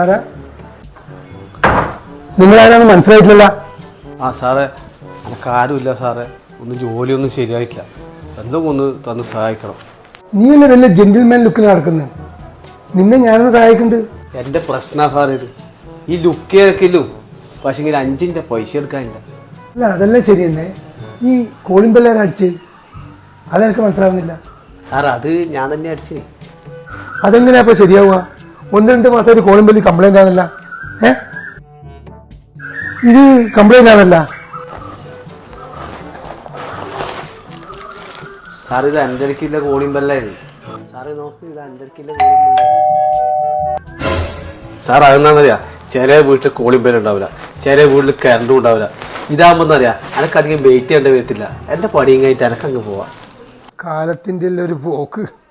ആരാ? നിങ്ങളാരാന്ന് മനസ്സിലായിട്ടില്ല ആ സാറേ. എനിക്ക് ആരുമില്ല സാറേ. ഒന്നും ജോലിയൊന്നും ശരിയായിട്ടില്ല. എന്തോ ഒന്ന് തന്ന് സഹായിക്കണം. നീ അല്ലേ വലിയ ജെന്റിൽമാൻ ലുക്കിൽ നടക്കുന്നത് നിന്നെ ഞാനൊന്ന് സഹായിക്കുന്നുണ്ട് എന്റെ പ്രശ്ന സാറേ ഇത്. ഈ ലുക്കേക്കില്ലു പക്ഷെ ഇങ്ങനെ അഞ്ചിന്റെ പൈസ എടുക്കാനില്ല. അല്ല അതല്ലേ ശരി തന്നെ ഈ കോളിംഗ് ബെല്ലാരും അടിച്ച്? അതെനിക്ക് മനസ്സിലാവുന്നില്ല. സാർ അത് ഞാൻ തന്നെ അടിച്ചേ. അതെങ്ങനെയാ ഇപ്പൊ ശരിയാവുക? ഒന്ന് രണ്ട് മാസമായിട്ട് കോളിംഗ് ബെല്ലി കംപ്ലൈന്റ് ആണല്ല. ഏ? ഇത് കംപ്ലൈന്റ് ആണല്ല. സാർ ഇത് അഞ്ചരക്കില്ല കോളിംഗ് ബെല്ലായിരുന്നു സാറ് നോക്ക് ഇത് അഞ്ചരക്കില്ല കോളിംഗ് സാർ അതെന്നാന്നറിയാ ചില വീട്ടിൽ കോളിംഗ് ഉണ്ടാവില്ല. ചില വീട്ടിൽ കറണ്ടും ഉണ്ടാവില്ല. ഇതാകുമ്പോൾ അറിയാ അനക്കധികം വെയിറ്റ് ചെയ്യേണ്ടി വരത്തില്ല. എന്റെ പണിയും കഴിഞ്ഞിട്ട് എനക്കങ്ങ് പോവാം. കാലത്തിന്റെ ഒരു പോക്ക്.